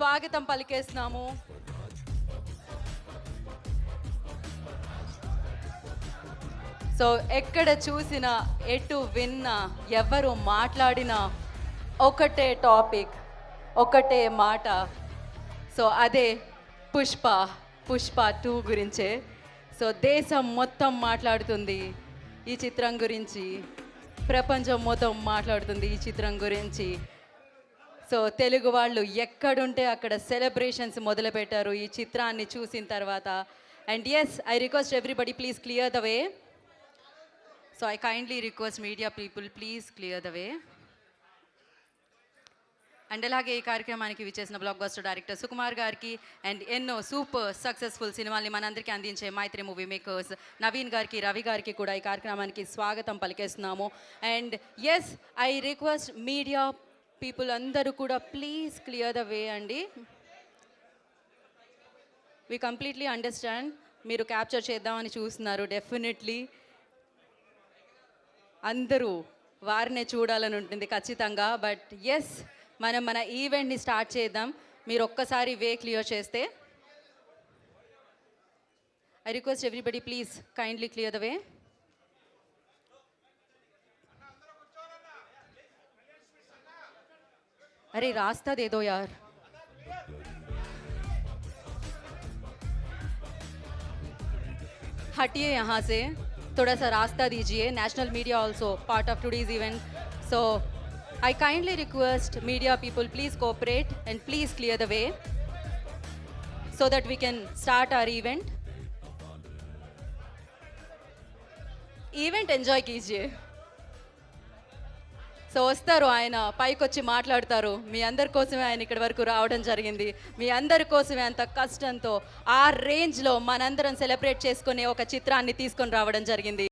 స్వాగతం పలికేస్తున్నాము. సో ఎక్కడ చూసినా ఎటు విన్నా ఎవరు మాట్లాడినా ఒకటే టాపిక్ ఒకటే మాట. సో అదే పుష్ప పుష్ప టూ గురించే. సో దేశం మొత్తం మాట్లాడుతుంది ఈ చిత్రం గురించి. ప్రపంచం మొత్తం మాట్లాడుతుంది ఈ చిత్రం గురించి. సో తెలుగు వాళ్ళు ఎక్కడుంటే అక్కడ సెలబ్రేషన్స్ మొదలుపెట్టారు ఈ చిత్రాన్ని చూసిన తర్వాత. And yes I request everybody please clear the way so I kindly request media people please clear the way and అలాగే ఈ కార్యక్రమానికి విచ్చేసిన బ్లాక్ బస్టర్ డైరెక్టర్ సుకుమార్ గారికి అండ్ ఎన్నో సూపర్ సక్సెస్ఫుల్ సినిమాల్ని మనందరికీ అందించే మైత్రి మూవీ మేకర్స్ నవీన్ గారికి రవి గారికి కూడా ఈ కార్యక్రమానికి స్వాగతం పలికేస్తున్నాము. And yes I request media people అందరూ కూడా ప్లీజ్ క్లియర్ ద వే అండి. వి కంప్లీట్లీ అండర్స్టాండ్ మీరు క్యాప్చర్ చేద్దామని చూస్తున్నారు డెఫినెట్లీ అందరూ వారినే చూడాలని ఉంటుంది ఖచ్చితంగా. బట్ ఎస్ మనం మన ఈవెంట్ని స్టార్ట్ చేద్దాం. మీరు ఒక్కసారి వే క్లియర్ చేస్తే. I request everybody please kindly clear the way अरे रास्ता दे दो यार। हटिए यहाँ से। थोड़ा सा रास्ता दीजिए। National media also part of today's event so I kindly request media people please cooperate and please clear the way so that we can start our event event enjoy कीजिए। సో వస్తారు ఆయన పైకి వచ్చి మాట్లాడతారు. మీ అందరి కోసమే ఆయన ఇక్కడి వరకు రావడం జరిగింది. మీ అందరి కోసమే అంత కష్టంతో ఆ రేంజ్లో మనందరం సెలబ్రేట్ చేసుకునే ఒక చిత్రాన్ని తీసుకొని రావడం జరిగింది.